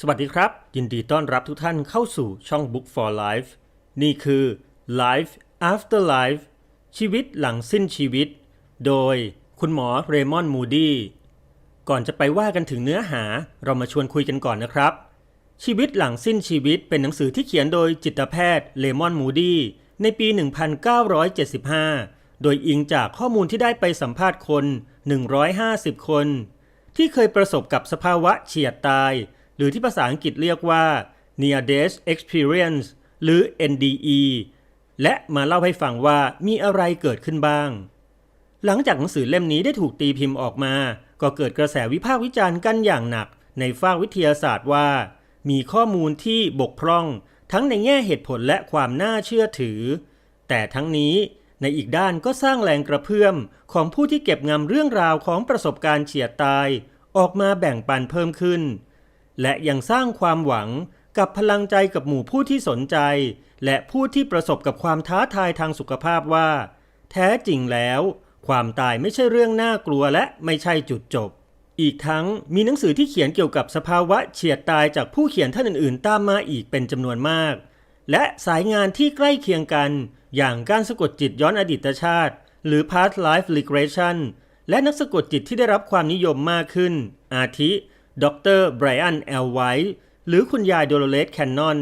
สวัสดีครับ ยินดีต้อนรับทุกท่านเข้าสู่ช่อง Book for Life นี่คือ Life After Life ชีวิตหลังสิ้นชีวิต โดยคุณหมอเรมอนมูดี้ก่อนจะไปว่ากันถึงเนื้อหาเรามาชวนคุยกันก่อนนะครับ ชีวิตหลังสิ้นชีวิตเป็นหนังสือที่เขียนโดยจิตแพทย์เลมอนมูดี้ในปี 1975 โดยอิงจากข้อมูลที่ได้ไปสัมภาษณ์คน 150 คน ที่เคยประสบกับสภาวะเฉียดตาย หรือที่ภาษาอังกฤษเรียกว่า Near Death Experience หรือ NDE และมาเล่าให้ฟังว่ามีอะไรเกิดขึ้นบ้าง หลังจากหนังสือเล่มนี้ได้ถูกตีพิมพ์ออกมา ก็เกิดกระแสวิพากษ์วิจารณ์กันอย่างหนัก ในภาควิทยาศาสตร์ว่า มีข้อมูลที่บกพร่อง ทั้งในแง่เหตุผลและความน่าเชื่อถือ แต่ทั้งนี้ในอีกด้านก็สร้างแรงกระเพื่อมของผู้ที่เก็บงำเรื่องราวของประสบการณ์เฉียดตาย ออกมาแบ่งปันเพิ่มขึ้น และยังสร้างความหวังกับพลังใจกับหมู่ผู้ที่สนใจ และผู้ที่ประสบกับความท้าทายทางสุขภาพว่า แท้จริงแล้ว ความตายไม่ใช่เรื่องน่ากลัวและไม่ใช่จุดจบ อีกทั้งมีหนังสือที่เขียนเกี่ยวกับสภาวะเฉียดตายจากผู้เขียนท่านอื่นๆ ตามมาอีกเป็นจำนวนมาก และสายงานที่ใกล้เคียงกัน อย่างการสะกดจิตย้อนอดีตชาติ หรือ past life regression และนักสะกดจิตที่ได้รับความนิยมมากขึ้น อาทิ ดรไบรอันแอลไวท์หรือคุณยายโดโลเลสแคนนอน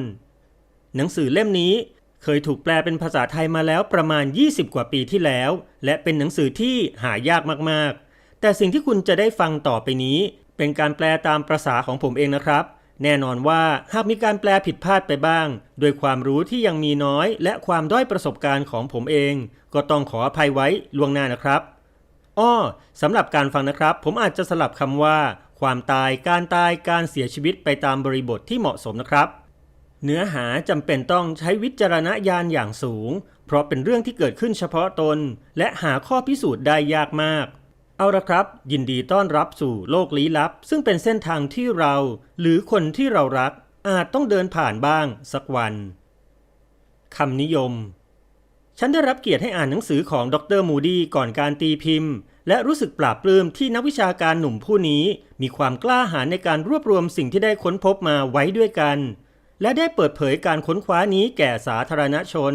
หนังสือเล่มนี้เคยถูกแปลเป็นภาษาไทยมาแล้วประมาณ 20 กว่าปีที่แล้ว และเป็นหนังสือที่หายากมากๆ แต่สิ่งที่คุณจะได้ฟังต่อไปนี้ เป็นการแปลตามประษาของผมเองนะครับ แน่นอนว่าหากมีการแปลผิดพลาดไปบ้างโดวยความรู้ที่ยังมีน้อย และความด้อยประสบการณ์ของผมเอง ก็ต้องขออภัยไว้ล่วงหน้านะครับอ้อสำหรับการฟังนะครับ ผมอาจจะสลับคำว่า ความตาย การตาย การเสียชีวิตไปตามบริบทที่เหมาะสมนะครับ เนื้อหาจำเป็นต้องใช้วิจารณญาณอย่างสูง เพราะเป็นเรื่องที่เกิดขึ้นเฉพาะตน และหาข้อพิสูจน์ได้ยากมาก เอาละครับ ยินดีต้อนรับสู่โลกลี้ลับ ซึ่งเป็นเส้นทางที่เรา หรือคนที่เรารัก อาจต้องเดินผ่านบ้างสักวันคำนิยม ฉันได้รับเกียรติให้อ่านหนังสือของดรมูดี้ก่อนการตีพิมพ์ และรู้สึกปลาบปลื้มที่นักวิชาการหนุ่มผู้นี้ มีความกล้าหาญในการรวบรวมสิ่งที่ได้ค้นพบมาไว้ด้วยกัน และได้เปิดเผยการค้นคว้านี้แก่สาธารณชน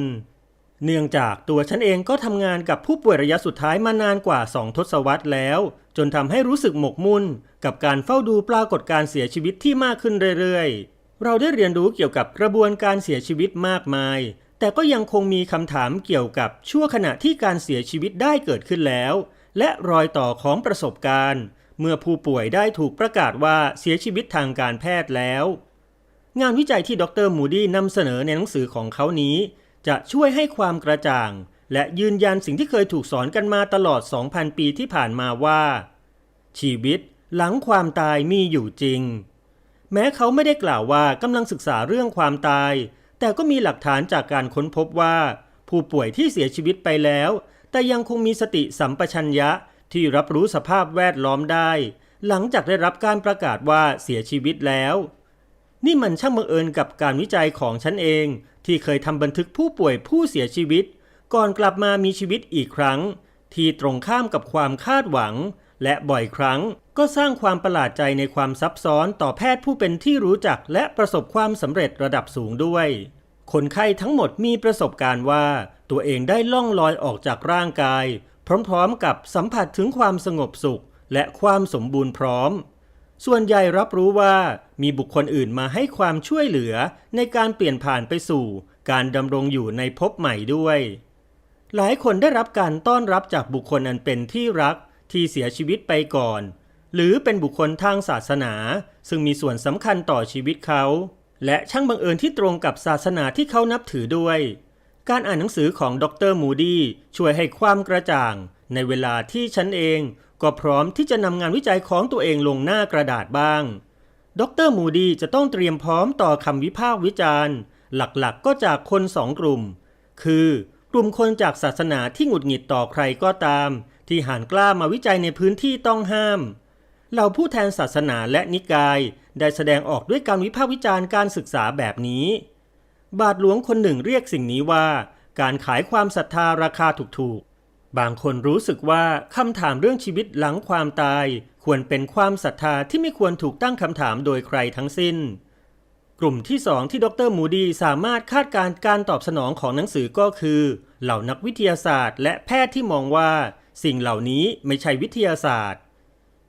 เนื่องจากตัวฉันเองก็ทำงานกับผู้ป่วยระยะสุดท้ายมานานกว่า2ทศวรรษแล้ว จนทำให้รู้สึกหมกมุ่น กับการเฝ้าดูปรากฏการเสียชีวิตที่มากขึ้นเรื่อยๆ เราได้เรียนรู้เกี่ยวกับกระบวนการเสียชีวิตมากมายแต่ก็ยังคงมีคำถามเกี่ยวกับช่วงขณะที่การเสียชีวิตได้เกิดขึ้นแล้ว และรอยต่อของประสบการณ์ เมื่อผู้ป่วยได้ถูกประกาศว่าเสียชีวิตทางการแพทย์แล้ว งานวิจัยที่ดรมูดี้นำเสนอในหนังสือของเขานี้ จะช่วยให้ความกระจ่าง และยืนยันสิ่งที่เคยถูกสอนกันมาตลอด 2,000 ปีที่ผ่านมาว่า ชีวิตหลังความตายมีอยู่จริง แม้เขาไม่ได้กล่าวว่ากำลังศึกษาเรื่องความตาย แต่ก็มีหลักฐานจากการค้นพบว่า ผู้ป่วยที่เสียชีวิตไปแล้ว แต่ยังคงมีสติสัมปชัญญะที่รับรู้สภาพแวดล้อมได้ หลังจากได้รับการประกาศว่าเสียชีวิตแล้ว นี่มันช่างบังเอิญกับการวิจัยของฉันเอง ที่เคยทำบันทึกผู้ป่วยผู้เสียชีวิต ก่อนกลับมามีชีวิตอีกครั้ง ที่ตรงข้ามกับความคาดหวัง และบ่อยครั้งก็สร้างความประหลาดใจในความซับซ้อนต่อแพทย์ผู้เป็นที่รู้จักและประสบความสำเร็จระดับสูงด้วย คนไข้ทั้งหมดมีประสบการณ์ว่า ตัวเองได้ล่องลอยออกจากร่างกาย พร้อมๆกับสัมผัสถึงความสงบสุขและความสมบูรณ์พร้อม ส่วนใหญ่รับรู้ว่ามีบุคคลอื่นมาให้ความช่วยเหลือในการเปลี่ยนผ่านไปสู่ การดำรงอยู่ในภพใหม่ด้วย หลายคนได้รับการต้อนรับจากบุคคลอันเป็นที่รักที่เสียชีวิตไปก่อน หรือเป็นบุคคลทางศาสนา ซึ่งมีส่วนสำคัญต่อชีวิตเขา และช่างบังเอิญที่ตรงกับศาสนาที่เขานับถือด้วย การอ่านหนังสือของดรมูดี้ช่วยให้ความกระจ่าง ในเวลาที่ฉันเองก็พร้อมที่จะนำงานวิจัยของตัวเองลงหน้ากระดาษบ้าง ดรมูดี้จะต้องเตรียมพร้อมต่อคำวิพากษ์วิจารณ์ หลักๆก็จากคนสองกลุ่ม คือกลุ่มคนจากศาสนาที่หงุดหงิดต่อใครก็ตาม ที่หานกล้ามาวิจัยในพื้นที่ต้องห้าม เหล่าผู้แทนศาสนาและนิกายได้แสดงออกด้วยการวิพากษ์วิจารณ์การศึกษาแบบนี้ บาทหลวงคนหนึ่งเรียกสิ่งนี้ว่า การขายความศรัทธาราคาถูกๆ บางคนรู้สึกว่าคำถามเรื่องชีวิตหลังความตาย ควรเป็นความศรัทธาที่ไม่ควรถูกตั้งคำถามโดยใครทั้งสิ้น กลุ่มที่สองที่ดรมูดีสามารถคาดการณ์การตอบสนองของหนังสือก็คือ เหล่านักวิทยาศาสตร์ และแพทย์ที่มองว่า สิ่งเหล่านี้ไม่ใช่วิทยาศาสตร์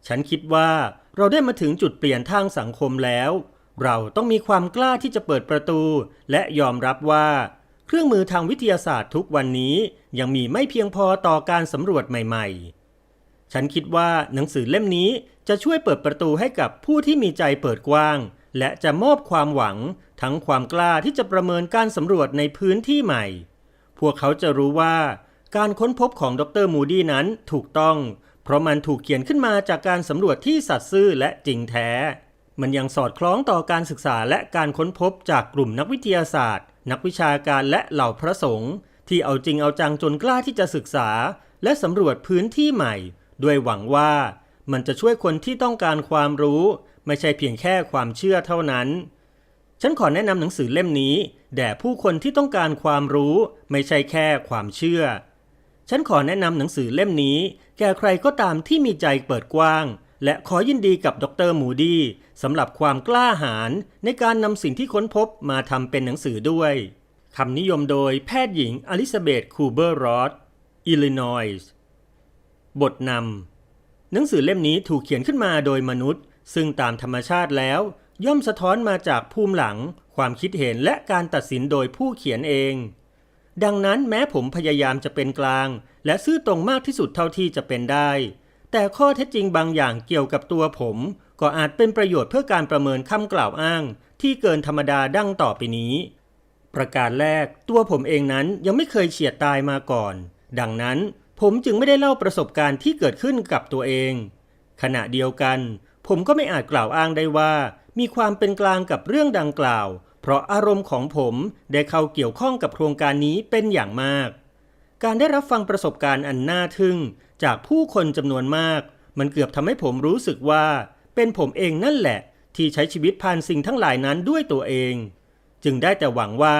ฉันคิดว่าเราได้มาถึงจุดเปลี่ยนทางสังคมแล้ว เราต้องมีความกล้าที่จะเปิดประตู และยอมรับว่า เครื่องมือทางวิทยาศาสตร์ทุกวันนี้ยังมีไม่เพียงพอต่อการสำรวจใหม่ ๆ ฉันคิดว่าหนังสือเล่มนี้จะช่วยเปิดประตูให้กับผู้ที่มีใจเปิดกว้าง และจะมอบความหวัง ทั้งความกล้าที่จะประเมินการสำรวจในพื้นที่ใหม่ พวกเขาจะรู้ว่า การค้นพบของดรมูดี้นั้นถูกต้อง เพราะมันถูกเขียนขึ้นมาจากการสำรวจที่สัตย์ซื่อและจริงแท้ มันยังสอดคล้องต่อการศึกษาและการค้นพบจากกลุ่มนักวิทยาศาสตร์ นักวิชาการและเหล่าพระสงฆ์ที่เอาจริงเอาจังจนกล้าที่จะศึกษา และสำรวจพื้นที่ใหม่ ด้วยหวังว่ามันจะช่วยคนที่ต้องการความรู้ ไม่ใช่เพียงแค่ความเชื่อเท่านั้น ฉันขอแนะนำหนังสือเล่มนี้ แด่ผู้คนที่ต้องการความรู้ ไม่ใช่แค่ความเชื่อ ฉันขอแนะนำหนังสือเล่มนี้ แก่ใครก็ตามที่มีใจเปิดกว้าง และขอยินดีกับดรมูดี้สำหรับความกล้าหาญในการนำสิ่งที่ค้นพบมาทำเป็นหนังสือด้วยคำนิยมโดยแพทย์หญิงอลิซาเบธคูเบอร์รอดอิลลินอยส์บทนำหนังสือเล่มนี้ถูกเขียนขึ้นมาโดยมนุษย์ ซึ่งตามธรรมชาติแล้ว ย่อมสะท้อนมาจากภูมิหลัง ความคิดเห็นและการตัดสินโดยผู้เขียนเอง ดังนั้นแม้ผมพยายามจะเป็นกลาง และซื่อตรงมากที่สุดเท่าที่จะเป็นได้ แต่ข้อเท็จจริงบางอย่างเกี่ยวกับตัวผม ก็อาจเป็นประโยชน์เพื่อการประเมินคำกล่าวอ้าง ที่เกินธรรมดาดังต่อไปนี้ ประการแรกตัวผมเองนั้นยังไม่เคยเฉียดตายมาก่อน ดังนั้นผมจึงไม่ได้เล่าประสบการณ์ที่เกิดขึ้นกับตัวเอง ขณะเดียวกัน ผมก็ไม่อาจกล่าวอ้างได้ว่า มีความเป็นกลางกับเรื่องดังกล่าว เพราะอารมณ์ของผมได้เข้าเกี่ยวข้องกับโครงการนี้เป็นอย่างมาก การได้รับฟังประสบการณ์อันน่าทึ่ง จากผู้คนจำนวนมาก มันเกือบทำให้ผมรู้สึกว่า เป็นผมเองนั่นแหละ ที่ใช้ชีวิตผ่านสิ่งทั้งหลายนั้นด้วยตัวเอง จึงได้แต่หวังว่า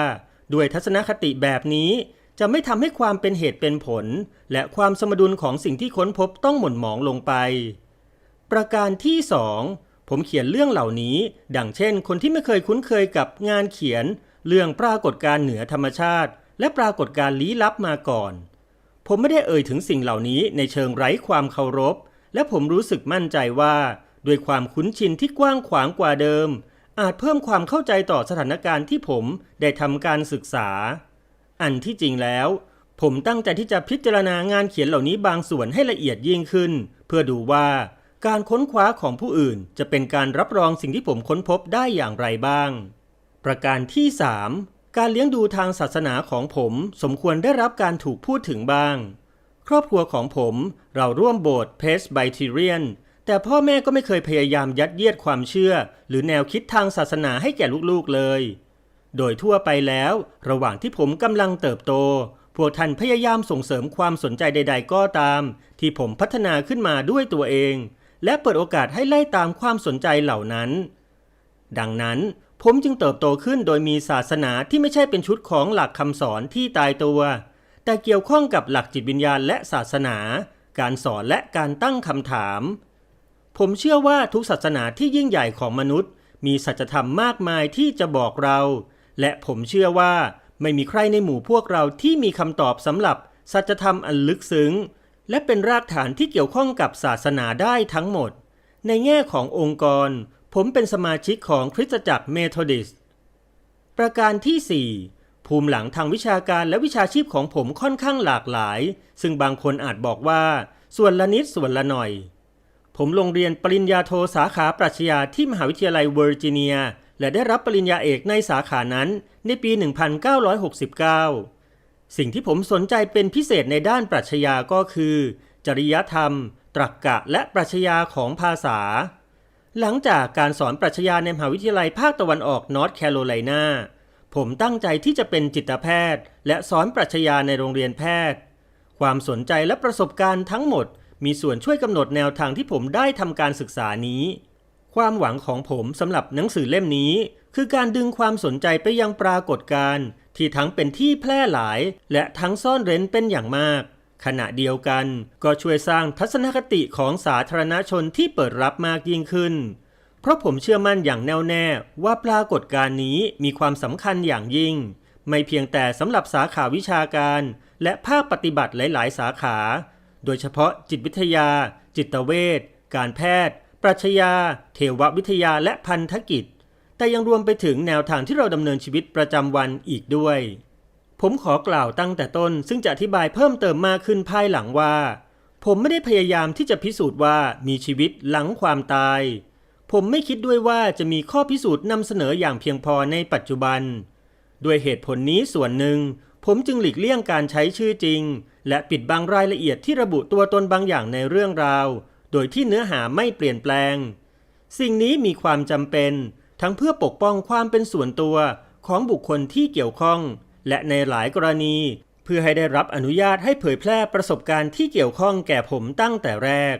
ด้วยทัศนคติแบบนี้จะไม่ทำให้ความเป็นเหตุเป็นผล และความสมดุลของสิ่งที่ค้นพบต้องหม่นหมองลงไป ประการที่สองผมเขียนเรื่องเหล่านี้ ดังเช่น คนที่ไม่เคยคุ้นเคยกับงานเขียน เรื่องปรากฏการณ์เหนือธรรมชาติ และปรากฏการลี้ลับมาก่อน ผมไม่ได้เอ่ยถึงสิ่งเหล่านี้ในเชิงไร้ความเคารพ และผมรู้สึกมั่นใจว่าด้วยความคุ้นชินที่กว้างขวางกว่าเดิม อาจเพิ่มความเข้าใจต่อสถานการณ์ที่ผมได้ทำการศึกษา อันที่จริงแล้ว ผมตั้งใจที่จะพิจารณางานเขียนเหล่านี้บางส่วนให้ละเอียดยิ่งขึ้น เพื่อดูว่าการค้นคว้าของผู้อื่น จะเป็นการรับรองสิ่งที่ผมค้นพบได้อย่างไรบ้าง ประการที่ 3 การเลี้ยงดูทางศาสนาของผมสมควรได้รับการถูกพูดถึงบ้าง ครอบครัวของผมเราร่วมโบสถ์เพสไบทีเรียน แต่พ่อแม่ก็ไม่เคยพยายามยัดเยียดความเชื่อ หรือแนวคิดทางศาสนาให้แก่ลูกๆเลย โดยทั่วไปแล้ว ระหว่างที่ผมกำลังเติบโต พวกท่านพยายามส่งเสริมความสนใจใด ๆ ก็ตาม ที่ผมพัฒนาขึ้นมาด้วยตัวเอง และเปิดโอกาสให้ไล่ตามความสนใจเหล่านั้น ดังนั้น ผมจึงเติบโตขึ้นโดยมีศาสนาที่ไม่ใช่เป็นชุดของหลักคำสอนที่ตายตัว แต่เกี่ยวข้องกับหลักจิตวิญญาณและศาสนา การสอนและการตั้งคำถาม ผมเชื่อว่าทุกศาสนาที่ยิ่งใหญ่ของมนุษย์ มีสัจธรรมมากมายที่จะบอกเรา และผมเชื่อว่าไม่มีใครในหมู่พวกเราที่มีคำตอบสำหรับสัจธรรมอันลึกซึ้ง และเป็นรากฐานที่เกี่ยวข้องกับศาสนาได้ทั้งหมด ในแง่ขององค์กร ผมเป็นสมาชิกของคริสตจักรเมโทดิสต์ประการที่ 4 ภูมิหลังทางวิชาการและวิชาชีพของผมค่อนข้างหลากหลาย ซึ่งบางคนอาจบอกว่า ส่วนละนิดส่วนละหน่อย ผมลงเรียนปริญญาโทสาขาปรัชญาที่มหาวิทยาลัยเวอร์จิเนีย และได้รับปริญญาเอกในสาขานั้นในปี 1969 สิ่งที่ผมสนใจเป็นพิเศษในด้านปรัชญาก็คือ จริยธรรม ตรรกะและปรัชญาของภาษา หลังจากการสอนปรัชญาในมหาวิทยาลัยภาคตะวันออกนอร์ทแคโรไลนาผมตั้งใจที่จะเป็นจิตแพทย์ และสอนปรัชญาในโรงเรียนแพทย์ ความสนใจและประสบการณ์ทั้งหมด มีส่วนช่วยกำหนดแนวทางที่ผมได้ทำการศึกษานี้ ความหวังของผมสำหรับหนังสือเล่มนี้ คือการดึงความสนใจไปยังปรากฏการณ์ที่ทั้งเป็นที่แพร่หลาย และทั้งซ่อนเร้นเป็นอย่างมาก ขณะเดียวกันก็ช่วยสร้างทัศนคติของสาธารณชนที่เปิดรับมากยิ่งขึ้น เพราะผมเชื่อมั่นอย่างแน่วแน่ว่าปรากฏการณ์นี้มีความสำคัญอย่างยิ่ง ไม่เพียงแต่สำหรับสาขาวิชาการ และภาคปฏิบัติหลาย ๆ สาขา โดยเฉพาะจิตวิทยา จิตเวชการแพทย์ ปรัชญา เทววิทยาและพันธกิจ แต่ยังรวมไปถึงแนวทางที่เราดำเนินชีวิตประจำวันอีกด้วย ผมขอกล่าวตั้งแต่ต้น ซึ่งจะอธิบายเพิ่มเติมมากขึ้นภายหลังว่า ผมไม่ได้พยายามที่จะพิสูจน์ว่ามีชีวิตหลังความตาย ผมไม่คิดด้วยว่าจะมีข้อพิสูจน์นำเสนออย่างเพียงพอในปัจจุบัน ด้วยเหตุผลนี้ส่วนหนึ่ง ผมจึงหลีกเลี่ยงการใช้ชื่อจริง และปิดบังรายละเอียดที่ระบุตัวตนบางอย่างในเรื่องราว โดยที่เนื้อหาไม่เปลี่ยนแปลง สิ่งนี้มีความจำเป็น ทั้งเพื่อปกป้องความเป็นส่วนตัวของบุคคลที่เกี่ยวข้อง และในหลายกรณี เพื่อให้ได้รับอนุญาตให้เผยแพร่ประสบการณ์ที่เกี่ยวข้องแก่ผมตั้งแต่แรก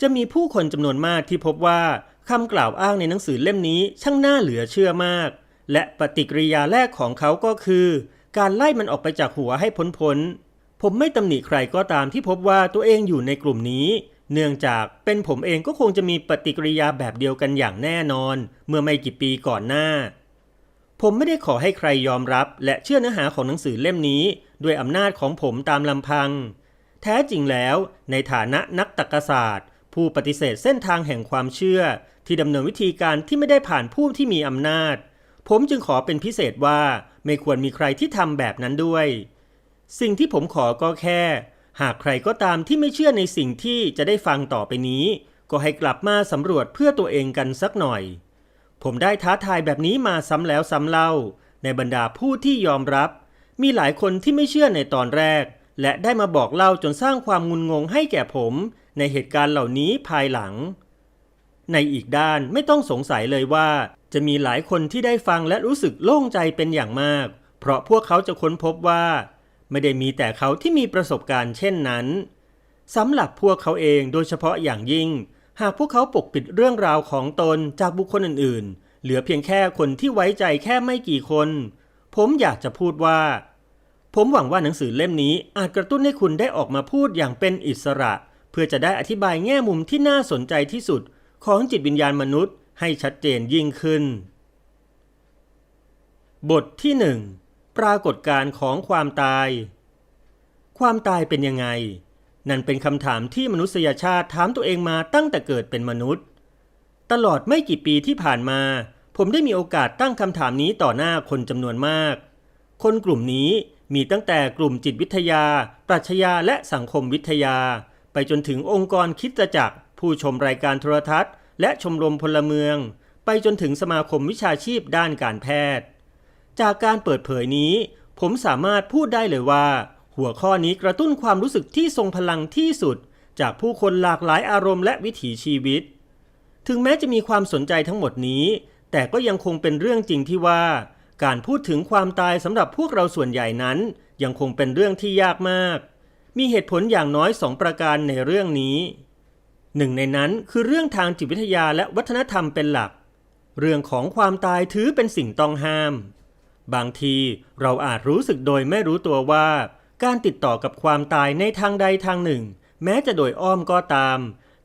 จะมีผู้คนจำนวนมากที่พบว่าคำกล่าวอ้างในหนังสือเล่มนี้ช่างน่าเหลือเชื่อมาก และปฏิกิริยาแรกของเขาก็คือ การไล่มันออกไปจากหัวให้พ้นพ้นผมไม่ตำหนิใครก็ตามที่พบว่าตัวเองอยู่ในกลุ่มนี้ เนื่องจากเป็นผมเองก็คงจะมีปฏิกิริยาแบบเดียวกันอย่างแน่นอน เมื่อไม่กี่ปีก่อนหน้า ผมไม่ได้ขอให้ใครยอมรับ และเชื่อเนื้อหาของหนังสือเล่มนี้ ด้วยอำนาจของผมตามลำพัง แท้จริงแล้วในฐานะนักตรรกศาสตร์ ผู้ปฏิเสธเส้นทางแห่งความเชื่อ ที่ดำเนินวิธีการที่ไม่ได้ผ่านผู้ที่มีอำนาจ ผมจึงขอเป็นพิเศษว่าไม่ควรมีใครที่ทำแบบนั้นด้วย สิ่งที่ผมขอก็แค่ หากใครก็ตามที่ไม่เชื่อในสิ่งที่จะได้ฟังต่อไปนี้ ก็ให้กลับมาสำรวจเพื่อตัวเองกันสักหน่อย ผมได้ท้าทายแบบนี้มาซ้ำแล้วซ้ำเล่า ในบรรดาผู้ที่ยอมรับ มีหลายคนที่ไม่เชื่อในตอนแรก และได้มาบอกเล่าจนสร้างความงุนงงให้แก่ผม ในเหตุการณ์เหล่านี้ภายหลัง ในอีกด้านไม่ต้องสงสัยเลยว่า จะมีหลายคนที่ได้ฟังและรู้สึกโล่งใจเป็นอย่างมาก เพราะพวกเขาจะค้นพบว่า ไม่ได้มีแต่เขาที่มีประสบการณ์เช่นนั้นสำหรับพวกเขาเองโดยเฉพาะอย่างยิ่ง หากพวกเขาปกปิดเรื่องราวของตนจากบุคคลอื่นๆ เหลือเพียงแค่คนที่ไว้ใจแค่ไม่กี่คน ผมอยากจะพูดว่า ผมหวังว่าหนังสือเล่มนี้อาจกระตุ้นให้คุณได้ออกมาพูดอย่างเป็นอิสระ เพื่อจะได้อธิบายแง่มุมที่น่าสนใจที่สุดของจิตวิญญาณมนุษย์ให้ชัดเจนยิ่งขึ้น บทที่หนึ่งปรากฏการณ์ของความตาย ความตายเป็นยังไง นั่นเป็นคำถามที่มนุษยชาติถามตัวเองมาตั้งแต่เกิดเป็นมนุษย์ ตลอดไม่กี่ปีที่ผ่านมา ผมได้มีโอกาสตั้งคำถามนี้ต่อหน้าคนจำนวนมาก คนกลุ่มนี้มีตั้งแต่กลุ่มจิตวิทยา ปรัชญาและสังคมวิทยา ไปจนถึงองค์กรคิดจักร ผู้ชมรายการโทรทัศน์ และชมรมพลเมือง ไปจนถึงสมาคมวิชาชีพด้านการแพทย์ จากการเปิดเผยนี้ ผมสามารถพูดได้เลยว่า หัวข้อนี้กระตุ้นความรู้สึกที่ทรงพลังที่สุด จากผู้คนหลากหลายอารมณ์และวิถีชีวิต ถึงแม้จะมีความสนใจทั้งหมดนี้ แต่ก็ยังคงเป็นเรื่องจริงที่ว่า การพูดถึงความตายสำหรับพวกเราส่วนใหญ่นั้น ยังคงเป็นเรื่องที่ยากมาก มีเหตุผลอย่างน้อยสองประการในเรื่องนี้ หนึ่งในนั้นคือเรื่องทางจิตวิทยาและวัฒนธรรมเป็นหลัก เรื่องของความตายถือเป็นสิ่งต้องห้าม บางทีเราอาจรู้สึกโดยไม่รู้ตัวว่า การติดต่อกับความตายในทางใดทางหนึ่ง แม้จะโดยอ้อมก็ตาม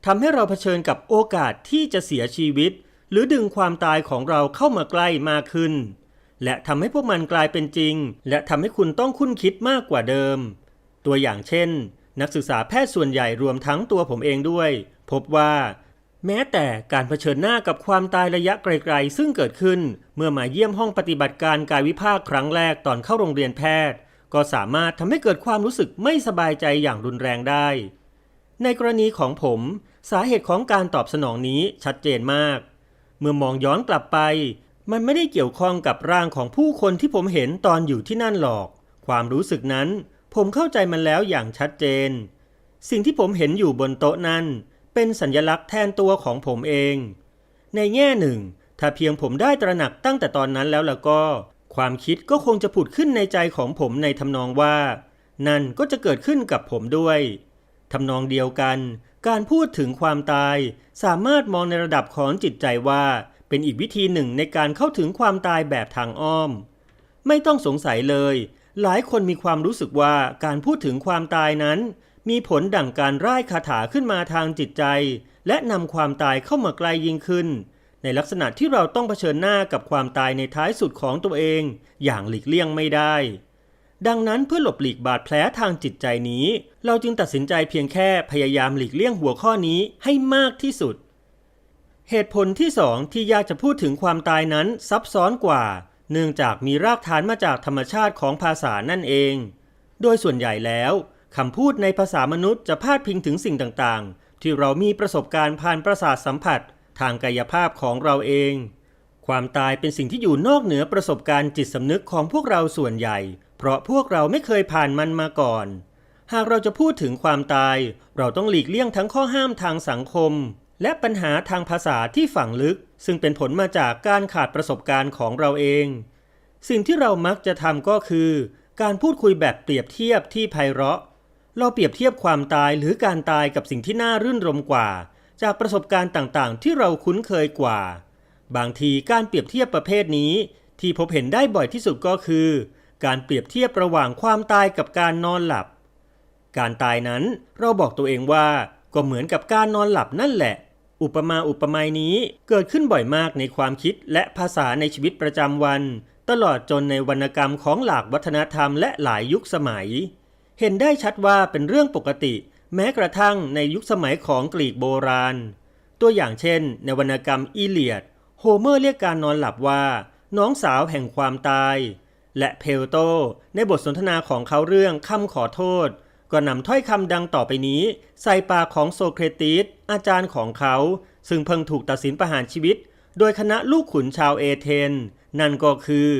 ทำให้เราเผชิญกับโอกาสที่จะเสียชีวิต หรือดึงความตายของเราเข้ามาใกล้มากขึ้น และทำให้พวกมันกลายเป็นจริง และทำให้คุณต้องคุ้นคิดมากกว่าเดิม ตัวอย่างเช่น นักศึกษาแพทย์ส่วนใหญ่รวมทั้งตัวผมเองด้วย พบว่า แม้แต่การเผชิญหน้ากับความตายระยะไกล ๆ ซึ่งเกิดขึ้น เมื่อมาเยี่ยมห้องปฏิบัติการกายวิภาคครั้งแรกตอนเข้าโรงเรียนแพทย์ ก็สามารถทำให้เกิดความรู้สึกไม่สบายใจอย่างรุนแรงได้ ในกรณีของผมสาเหตุของการตอบสนองนี้ชัดเจนมาก เมื่อมองย้อนกลับไป มันไม่ได้เกี่ยวข้องกับร่างของผู้คนที่ผมเห็นตอนอยู่ที่นั่นหรอก ความรู้สึกนั้น ผมเข้าใจมันแล้วอย่างชัดเจน สิ่งที่ผมเห็นอยู่บนโต๊ะนั้น เป็นสัญลักษณ์แทนตัวของผมเอง ในแง่หนึ่ง ถ้าเพียงผมได้ตระหนักตั้งแต่ตอนนั้นแล้วล่ะก็ ความคิดก็คงจะผุดขึ้นในใจของผมในทำนองว่า นั่นก็จะเกิดขึ้นกับผมด้วยทำนองเดียวกัน การพูดถึงความตาย สามารถมองในระดับของจิตใจว่า เป็นอีกวิธีหนึ่งในการเข้าถึงความตายแบบทางอ้อม ไม่ต้องสงสัยเลย หลายคนมีความรู้สึกว่าการพูดถึงความตายนั้น มีผลดั่งการร่ายคาถาขึ้นมาทางจิตใจ และนำความตายเข้ามาใกล้ยิ่งขึ้น ในลักษณะที่เราต้องเผชิญหน้ากับความตายในท้ายสุดของตัวเอง อย่างหลีกเลี่ยงไม่ได้ ดังนั้นเพื่อหลบหลีกบาดแผลทางจิตใจนี้ เราจึงตัดสินใจเพียงแค่พยายามหลีกเลี่ยงหัวข้อนี้ให้มากที่สุด เหตุผลที่สองที่ยากจะพูดถึงความตายนั้นซับซ้อนกว่า เนื่องจากมีรากฐานมาจากธรรมชาติของภาษานั่นเอง โดยส่วนใหญ่แล้วคำพูดในภาษามนุษย์จะพาดพิงถึงสิ่งต่างๆ ที่เรามีประสบการณ์ผ่านประสาทสัมผัส ทางกายภาพของเราเอง ความตายเป็นสิ่งที่อยู่นอกเหนือประสบการณ์จิตสำนึกของพวกเราส่วนใหญ่ เพราะพวกเราไม่เคยผ่านมันมาก่อน หากเราจะพูดถึงความตาย เราต้องหลีกเลี่ยงทั้งข้อห้ามทางสังคม และปัญหาทางภาษาที่ฝังลึก ซึ่งเป็นผลมาจากการขาดประสบการณ์ของเราเอง สิ่งที่เรามักจะทำก็คือ การพูดคุยแบบเปรียบเทียบที่ไพเราะเราเปรียบเทียบความตายหรือการตายกับสิ่งที่น่ารื่นรมกว่า จากประสบการณ์ต่างๆ ที่เราคุ้นเคยกว่า บางทีการเปรียบเทียบประเภทนี้ ที่พบเห็นได้บ่อยที่สุดก็คือ การเปรียบเทียบระหว่างความตายกับการนอนหลับ การตายนั้นเราบอกตัวเองว่าก็เหมือนกับการนอนหลับนั่นแหละ อุปมาอุปไมยนี้เกิดขึ้นบ่อยมากในความคิดและภาษาในชีวิตประจำวัน ตลอดจนในวรรณกรรมของหลากวัฒนธรรมและหลายยุคสมัย เห็นได้ชัดว่าเป็นเรื่องปกติ แม้กระทั่งในยุคสมัยของกรีกโบราณ ตัวอย่างเช่น ในวรรณกรรมอีเลียด โฮเมอร์เรียกการนอนหลับว่า น้องสาวแห่งความตาย และเพลโต ในบทสนทนาของเขาเรื่องคำขอโทษ ก็นำถ้อยคำดังต่อไปนี้ ใส่ปากของโซเครติสอาจารย์ของเขา ซึ่งเพิ่งถูกตัดสินประหารชีวิต โดยคณะลูกขุนชาวเอเธน นั่นก็คือ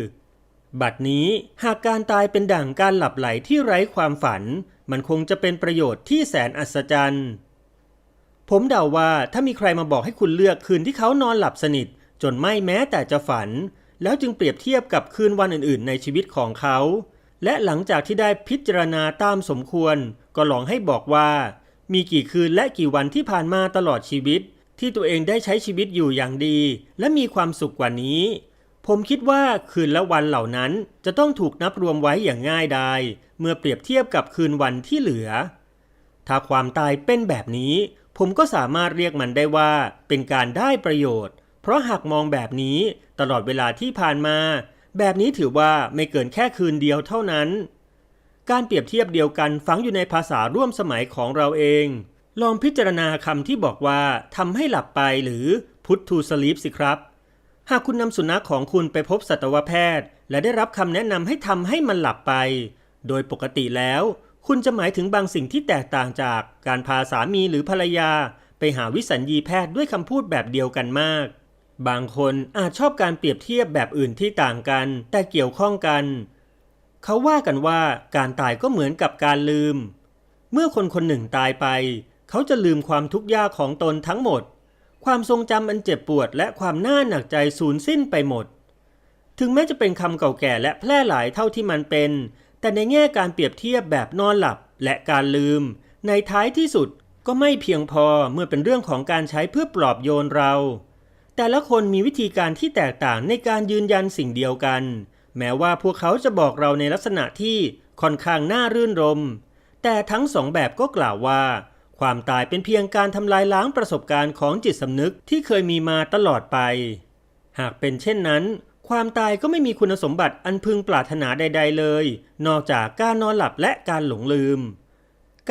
บัดนี้หากการตายเป็นดั่งการหลับไหลที่ไร้ความฝัน มันคงจะเป็นประโยชน์ที่แสนอัศจรรย์ ผมเดาว่าถ้ามีใครมาบอกให้คุณเลือกคืนที่เขานอนหลับสนิท จนไม่แม้แต่จะฝัน แล้วจึงเปรียบเทียบกับคืนวันอื่นๆ ในชีวิตของเขา และหลังจากที่ได้พิจารณาตามสมควร ก็ลองให้บอกว่า มีกี่คืนและกี่วันที่ผ่านมาตลอดชีวิต ที่ตัวเองได้ใช้ชีวิตอยู่อย่างดี และมีความสุขกว่านี้ ผมคิดว่าคืนและวันเหล่านั้นจะต้องถูกนับรวมไว้อย่างง่ายดายเมื่อเปรียบเทียบกับคืนวันที่เหลือ ถ้าความตายเป็นแบบนี้ ผมก็สามารถเรียกมันได้ว่าเป็นการได้ประโยชน์ เพราะหากมองแบบนี้ตลอดเวลาที่ผ่านมา แบบนี้ถือว่าไม่เกินแค่คืนเดียวเท่านั้น การเปรียบเทียบเดียวกันฝังอยู่ในภาษาร่วมสมัยของเราเอง ลองพิจารณาคำที่บอกว่าทำให้หลับไปหรือ put to sleep สิครับ หากคุณนำสุนัขของคุณไปพบสัตวแพทย์ และได้รับคำแนะนำให้ทำให้มันหลับไป โดยปกติแล้ว คุณจะหมายถึงบางสิ่งที่แตกต่างจากการพาสามีหรือภรรยา ไปหาวิสัญญีแพทย์ด้วยคำพูดแบบเดียวกันมาก บางคนอาจชอบการเปรียบเทียบแบบอื่นที่ต่างกัน แต่เกี่ยวข้องกัน เขาว่ากันว่าการตายก็เหมือนกับการลืม เมื่อคนคนหนึ่งตายไป เขาจะลืมความทุกข์ยากของตนทั้งหมด ความทรงจำอันเจ็บปวดและความน่าหนักใจสูญสิ้นไปหมด ถึงแม้จะเป็นคำเก่าแก่และแพร่หลายเท่าที่มันเป็น แต่ในแง่การเปรียบเทียบแบบนอนหลับและการลืม ในท้ายที่สุดก็ไม่เพียงพอเมื่อเป็นเรื่องของการใช้เพื่อปลอบโยนเรา แต่ละคนมีวิธีการที่แตกต่างในการยืนยันสิ่งเดียวกัน แม้ว่าพวกเขาจะบอกเราในลักษณะที่ค่อนข้างน่ารื่นรม แต่ทั้งสองแบบก็กล่าวว่า ความตายเป็นเพียงการทำลายล้างประสบการณ์ของจิตสำนึกที่เคยมีมาตลอดไป หากเป็นเช่นนั้น ความตายก็ไม่มีคุณสมบัติอันพึงปรารถนาใด ๆ เลย นอกจากการนอนหลับและการหลงลืม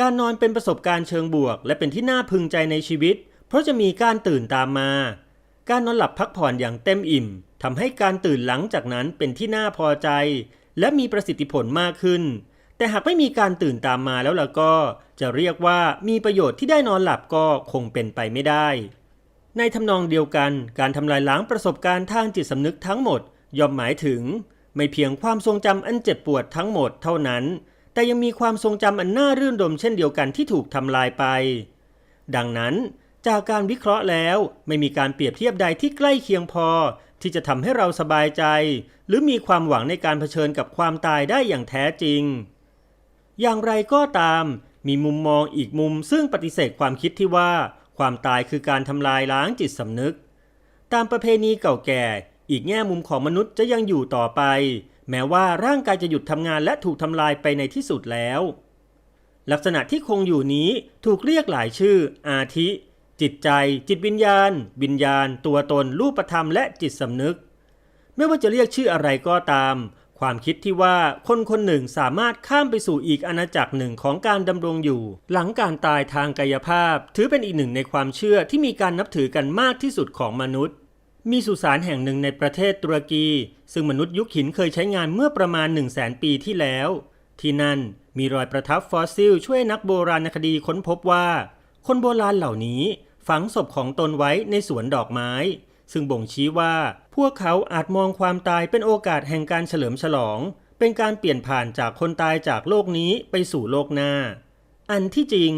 การนอนเป็นประสบการณ์เชิงบวก และเป็นที่น่าพึงใจในชีวิต เพราะจะมีการตื่นตามมา การนอนหลับพักผ่อนอย่างเต็มอิ่มทำให้การตื่นหลังจากนั้นเป็นที่น่าพอใจ และมีประสิทธิผลมากขึ้น แต่หากไม่มีการตื่นตามมาแล้วล่ะก็จะเรียกว่ามีประโยชน์ที่ได้นอนหลับก็คงเป็นไปไม่ได้ ในทำนองเดียวกันการทำลายล้างประสบการณ์ทางจิตสำนึกทั้งหมดย่อมหมายถึง ไม่เพียงความทรงจำอันเจ็บปวดทั้งหมดเท่านั้น แต่ยังมีความทรงจำอันน่ารื่นรมเช่นเดียวกันที่ถูกทำลายไป ดังนั้นจากการวิเคราะห์แล้วไม่มีการเปรียบเทียบใดที่ใกล้เคียงพอ ที่จะทำให้เราสบายใจ หรือมีความหวังในการเผชิญกับความตายได้อย่างแท้จริง อย่างไรก็ตาม มีมุมมองอีกมุมซึ่งปฏิเสธความคิดที่ว่า ความตายคือการทำลายล้างจิตสำนึก ตามประเพณีเก่าแก่ อีกแง่มุมของมนุษย์จะยังอยู่ต่อไป แม้ว่าร่างกายจะหยุดทำงานและถูกทำลายไปในที่สุดแล้ว ลักษณะที่คงอยู่นี้ถูกเรียกหลายชื่อ อาทิ จิตใจ จิตวิญญาณ วิญญาณ ตัวตน รูปธรรมและจิตสำนึก ไม่ว่าจะเรียกชื่ออะไรก็ตาม ความคิดที่ว่าคนคนหนึ่งสามารถข้ามไปสู่อีกอาณาจักรหนึ่งของการดำรงอยู่ หลังการตายทางกายภาพ ถือเป็นอีกหนึ่งในความเชื่อที่มีการนับถือกันมากที่สุดของมนุษย์ มีสุสานแห่งหนึ่งในประเทศตุรกี ซึ่งมนุษย์ยุคหินเคยใช้งานเมื่อประมาณ 1 0 0 0 0แสนปีที่แล้ว ที่นั่นมีรอยประทับฟอสซิล ช่วยนักโบราณคดีค้นพบว่า คนโบราณเหล่านี้ฝังศพของตนไว้ในสวนดอกไม้ ซึ่งบ่งชี้ว่า พวกเขาอาจมองความตายเป็นโอกาสแห่งการเฉลิมฉลอง เป็นการเปลี่ยนผ่านจากคนตายจากโลกนี้ไปสู่โลกหน้า อันที่จริง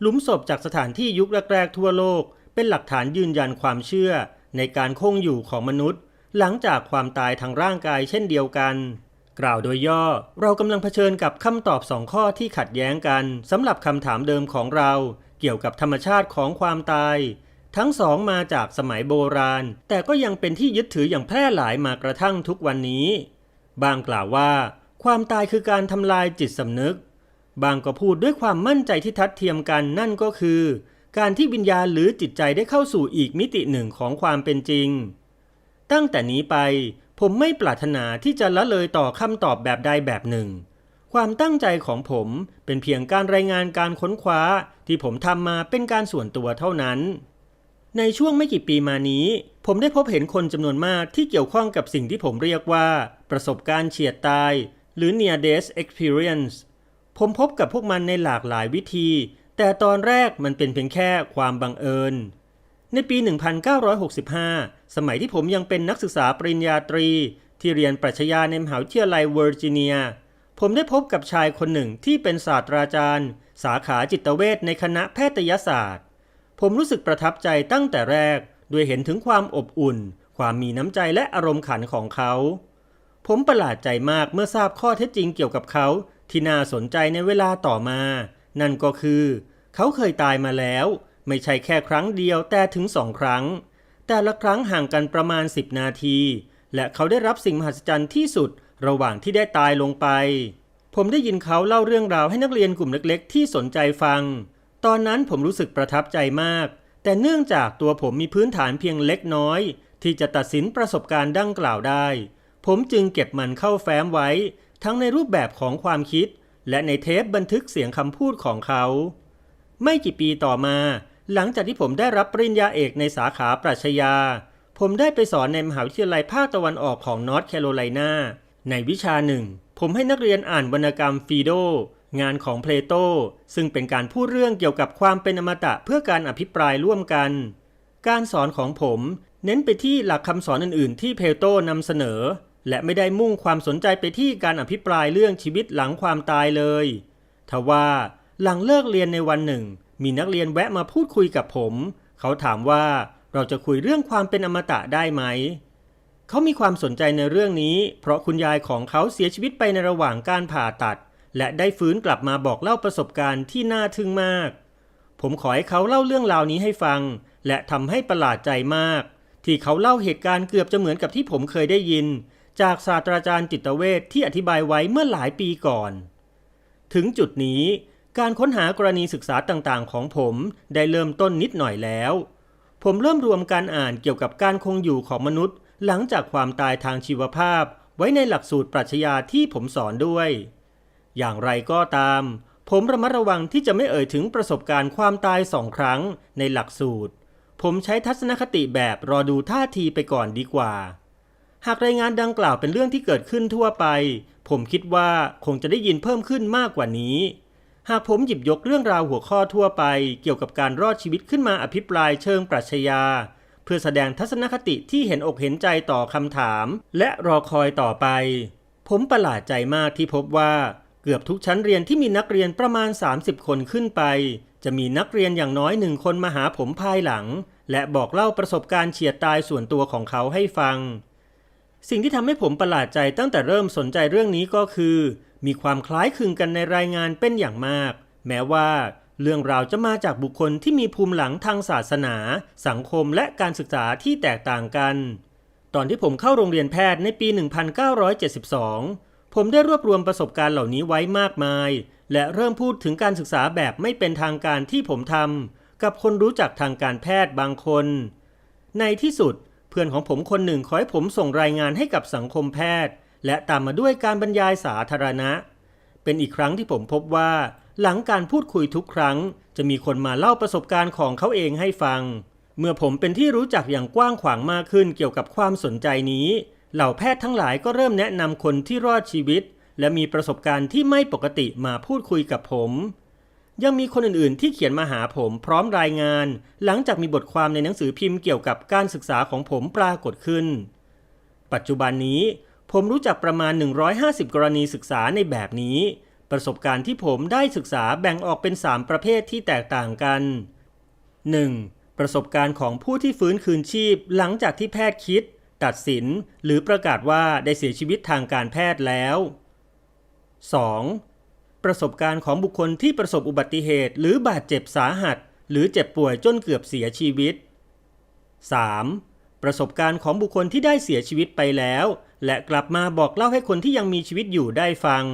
หลุมศพจากสถานที่ยุคแรกๆทั่วโลก เป็นหลักฐานยืนยันความเชื่อ ในการคงอยู่ของมนุษย์ หลังจากความตายทางร่างกายเช่นเดียวกัน กล่าวโดยย่อ เรากำลังเผชิญกับคำตอบสองข้อที่ขัดแย้งกันสำหรับคำถามเดิมของเรา เกี่ยวกับธรรมชาติของความตาย ทั้งสองมาจากสมัยโบราณ แต่ก็ยังเป็นที่ยึดถืออย่างแพร่หลายมากระทั่งทุกวันนี้ บางกล่าวว่า ความตายคือการทำลายจิตสำนึก บางก็พูดด้วยความมั่นใจที่ทัดเทียมกันนั่นก็คือ การที่วิญญาณหรือจิตใจได้เข้าสู่อีกมิติหนึ่งของความเป็นจริง ตั้งแต่นี้ไปผมไม่ปรารถนาที่จะละเลยต่อคำตอบแบบใดแบบหนึ่ง ความตั้งใจของผมเป็นเพียงการรายงานการค้นคว้าที่ผมทำมาเป็นการส่วนตัวเท่านั้น ในช่วงไม่กี่ปีมานี้ ผมได้พบเห็นคนจำนวนมากที่เกี่ยวข้องกับสิ่งที่ผมเรียกว่า ประสบการณ์เฉียดตาย หรือ near death experience ผมพบกับพวกมันในหลากหลายวิธี แต่ตอนแรกมันเป็นเพียงแค่ความบังเอิญ ในปี 1965 สมัยที่ผมยังเป็นนักศึกษาปริญญาตรี ที่เรียนปรัชญาในมหาวิทยาลัยเวอร์จิเนีย ผมได้พบกับชายคนหนึ่งที่เป็นศาสตราจารย์ สาขาจิตเวชในคณะแพทยศาสตร์ ผมรู้สึกประทับใจตั้งแต่แรกด้วยเห็นถึงความอบอุ่น ความมีน้ำใจและอารมณ์ขันของเขา ผมประหลาดใจมากเมื่อทราบข้อเท็จจริงเกี่ยวกับเขาที่น่าสนใจในเวลาต่อมา นั่นก็คือ เขาเคยตายมาแล้ว ไม่ใช่แค่ครั้งเดียวแต่ถึงสองครั้ง แต่ละครั้งห่างกันประมาณ 10 นาที และเขาได้รับสิ่งมหัศจรรย์ที่สุดระหว่างที่ได้ตายลงไป ผมได้ยินเขาเล่าเรื่องราวให้นักเรียนกลุ่มเล็ก ๆ ที่สนใจฟัง ตอนนั้นผมรู้สึกประทับใจมาก แต่เนื่องจากตัวผมมีพื้นฐานเพียงเล็กน้อย ที่จะตัดสินประสบการณ์ดังกล่าวได้ ผมจึงเก็บมันเข้าแฟ้มไว้ ทั้งในรูปแบบของความคิด และในเทปบันทึกเสียงคำพูดของเขา ไม่กี่ปีต่อมา หลังจากที่ผมได้รับปริญญาเอกในสาขาปรัชญา ผมได้ไปสอนในมหาวิทยาลัยภาคตะวันออกของนอร์ทแคโรไลนาในวิชาหนึ่ง ผมให้นักเรียนอ่านวรรณกรรมฟีโด งานของเพลโตซึ่งเป็นการพูดเรื่องเกี่ยวกับความเป็นอมตะเพื่อการอภิปรายร่วมกัน การสอนของผมเน้นไปที่หลักคำสอนอื่น ๆ ที่เพลโตนำเสนอ และไม่ได้มุ่งความสนใจไปที่การอภิปรายเรื่องชีวิตหลังความตายเลยทว่าหลังเลิกเรียนในวันหนึ่ง มีนักเรียนแวะมาพูดคุยกับผม เขาถามว่าเราจะคุยเรื่องความเป็นอมตะได้ไหม เขามีความสนใจในเรื่องนี้ เพราะคุณยายของเขาเสียชีวิตไปในระหว่างการผ่าตัด และได้ฟื้นกลับมาบอกเล่าประสบการณ์ที่น่าทึ่งมาก ผมขอให้เขาเล่าเรื่องราวนี้ให้ฟัง และทำให้ประหลาดใจมาก ที่เขาเล่าเหตุการณ์เกือบจะเหมือนกับที่ผมเคยได้ยิน จากศาสตราจารย์จิตเวชที่อธิบายไว้เมื่อหลายปีก่อน ถึงจุดนี้การค้นหากรณีศึกษาต่างๆ ของผมได้เริ่มต้นนิดหน่อยแล้ว ผมเริ่มรวมการอ่านเกี่ยวกับการคงอยู่ของมนุษย์ หลังจากความตายทางชีวภาพ ไว้ในหลักสูตรปรัชญาที่ผมสอนด้วย อย่างไรก็ตาม ผมระมัดระวังที่จะไม่เอ่ยถึงประสบการณ์ความตายสองครั้งในหลักสูตร ผมใช้ทัศนคติแบบรอดูท่าทีไปก่อนดีกว่า หากรายงานดังกล่าวเป็นเรื่องที่เกิดขึ้นทั่วไป ผมคิดว่าคงจะได้ยินเพิ่มขึ้นมากกว่านี้หากผมหยิบยกเรื่องราวหัวข้อทั่วไป เกี่ยวกับการรอดชีวิตขึ้นมาอภิปรายเชิงปรัชญา เพื่อแสดงทัศนคติที่เห็นอกเห็นใจต่อคำถาม และรอคอยต่อไป ผมประหลาดใจมากที่พบว่า เกือบทุกชั้นเรียนที่มีนักเรียนประมาณ 30 คนขึ้นไป จะมีนักเรียนอย่างน้อยหนึ่งคนมาหาผมภายหลัง และบอกเล่าประสบการณ์เฉียดตายส่วนตัวของเขาให้ฟัง สิ่งที่ทำให้ผมประหลาดใจตั้งแต่เริ่มสนใจเรื่องนี้ก็คือ มีความคล้ายคลึงกันในรายงานเป็นอย่างมาก แม้ว่า เรื่องราวจะมาจากบุคคลที่มีภูมิหลังทางศาสนา สังคมและการศึกษาที่แตกต่างกัน ตอนที่ผมเข้าโรงเรียนแพทย์ในปี 1972 ผมได้รวบรวมประสบการณ์เหล่านี้ไว้มากมาย และเริ่มพูดถึงการศึกษาแบบไม่เป็นทางการที่ผมทำกับคนรู้จักทางการแพทย์บางคน ในที่สุดเพื่อนของผมคนหนึ่งขอให้ผมส่งรายงานให้กับสังคมแพทย์ และตามมาด้วยการบรรยายสาธารณะ เป็นอีกครั้งที่ผมพบว่า หลังการพูดคุยทุกครั้ง จะมีคนมาเล่าประสบการณ์ของเขาเองให้ฟัง เมื่อผมเป็นที่รู้จักอย่างกว้างขวางมากขึ้นเกี่ยวกับความสนใจนี้ เหล่าแพทย์ทั้งหลายก็เริ่มแนะนำคนที่รอดชีวิต และมีประสบการณ์ที่ไม่ปกติมาพูดคุยกับผม ยังมีคนอื่นๆ ที่เขียนมาหาผมพร้อมรายงาน หลังจากมีบทความในหนังสือพิมพ์เกี่ยวกับการศึกษาของผมปรากฏขึ้น ปัจจุบันนี้ผมรู้จักประมาณ 150 กรณีศึกษาในแบบนี้ ประสบการณ์ที่ผมได้ศึกษาแบ่งออกเป็น 3 ประเภทที่แตกต่างกัน 1. ประสบการณ์ของผู้ที่ฟื้นคืนชีพหลังจากที่แพทย์คิด ตัดสินหรือประกาศว่าได้เสียชีวิตทางการแพทย์แล้ว 2. ประสบการณ์ของบุคคลที่ประสบอุบัติเหตุ หรือบาดเจ็บสาหัส หรือเจ็บป่วยจนเกือบเสียชีวิต 3. ประสบการณ์ของบุคคลที่ได้เสียชีวิตไปแล้ว และกลับมาบอกเล่าให้คนที่ยังมีชีวิตอยู่ได้ฟัง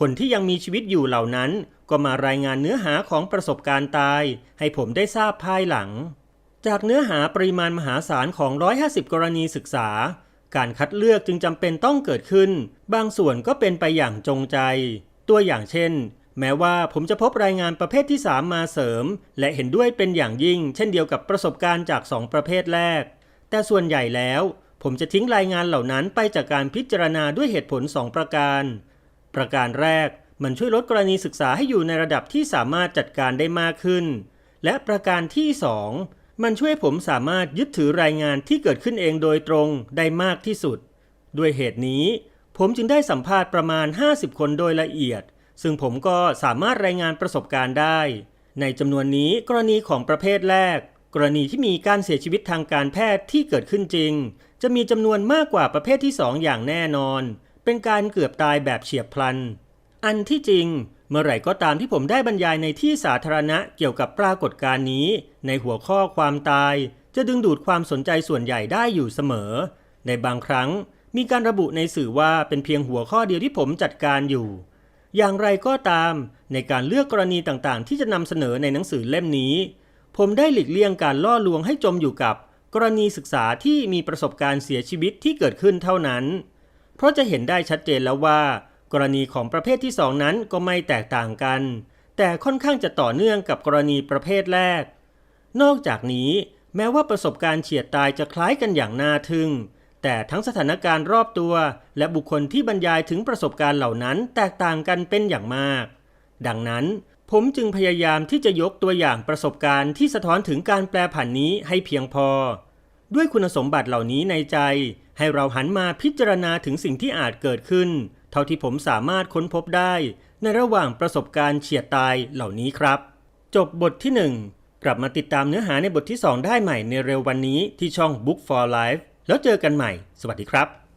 คนที่ยังมีชีวิตอยู่เหล่านั้น ก็มารายงานเนื้อหาของประสบการณ์ตาย ให้ผมได้ทราบภายหลัง จากเนื้อหาปริมาณมหาศาลของ 150 กรณีศึกษา การคัดเลือกจึงจำเป็นต้องเกิดขึ้น บางส่วนก็เป็นไปอย่างจงใจ ตัวอย่างเช่น แม้ว่าผมจะพบรายงานประเภทที่ 3 มาเสริม และเห็นด้วยเป็นอย่างยิ่ง เช่นเดียวกับประสบการณ์จาก 2 ประเภทแรก แต่ส่วนใหญ่แล้ว ผมจะทิ้งรายงานเหล่านั้นไปจากการพิจารณาด้วยเหตุผล 2 ประการ ประการแรก มันช่วยลดกรณีศึกษาให้อยู่ในระดับที่สามารถจัดการได้มากขึ้น และประการที่ 2 มันช่วยผมสามารถยึดถือรายงานที่เกิดขึ้นเองโดยตรงได้มากที่สุด ด้วยเหตุนี้ ผมจึงได้สัมภาษณ์ประมาณ 50 คนโดยละเอียด ซึ่งผมก็สามารถรายงานประสบการณ์ได้ ในจำนวนนี้กรณีของประเภทแรก กรณีที่มีการเสียชีวิตทางการแพทย์ที่เกิดขึ้นจริง จะมีจำนวนมากกว่าประเภทที่ 2อย่างแน่นอน เป็นการเกือบตายแบบเฉียบพลัน อันที่จริง เมื่อไหร่ก็ตามที่ผมได้บรรยายในที่สาธารณะเกี่ยวกับปรากฏการณ์นี้ ในหัวข้อความตาย จะดึงดูดความสนใจส่วนใหญ่ได้อยู่เสมอ ในบางครั้งมีการระบุในสื่อว่าเป็นเพียงหัวข้อเดียวที่ผมจัดการอยู่ อย่างไรก็ตาม ในการเลือกกรณีต่างๆ ที่จะนำเสนอในหนังสือเล่มนี้ ผมได้หลีกเลี่ยงการล่อลวงให้จมอยู่กับ กรณีศึกษาที่มีประสบการณ์เสียชีวิตที่เกิดขึ้นเท่านั้น เพราะจะเห็นได้ชัดเจนแล้วว่า กรณีของประเภทที่สองนั้นก็ไม่แตกต่างกัน แต่ค่อนข้างจะต่อเนื่องกับกรณีประเภทแรก นอกจากนี้แม้ว่าประสบการณ์เฉียดตายจะคล้ายกันอย่างน่าทึ่ง แต่ทั้งสถานการณ์รอบตัว และบุคคลที่บรรยายถึงประสบการณ์เหล่านั้นแตกต่างกันเป็นอย่างมาก ดังนั้นผมจึงพยายามที่จะยกตัวอย่างประสบการณ์ที่สะท้อนถึงการแปลผันนี้ให้เพียงพอ ด้วยคุณสมบัติเหล่านี้ในใจ ให้เราหันมาพิจารณาถึงสิ่งที่อาจเกิดขึ้น ท่าที่ผมสามารถค้นพบได้ ในระหว่างประสบการณ์เฉียดตายเหล่านี้ครับ จบบทที่ 1 กลับมาติดตามเนื้อหาในบทที่ 2 ได้ใหม่ในเร็ววันนี้ที่ช่อง Book for Life แล้วเจอกันใหม่ สวัสดีครับ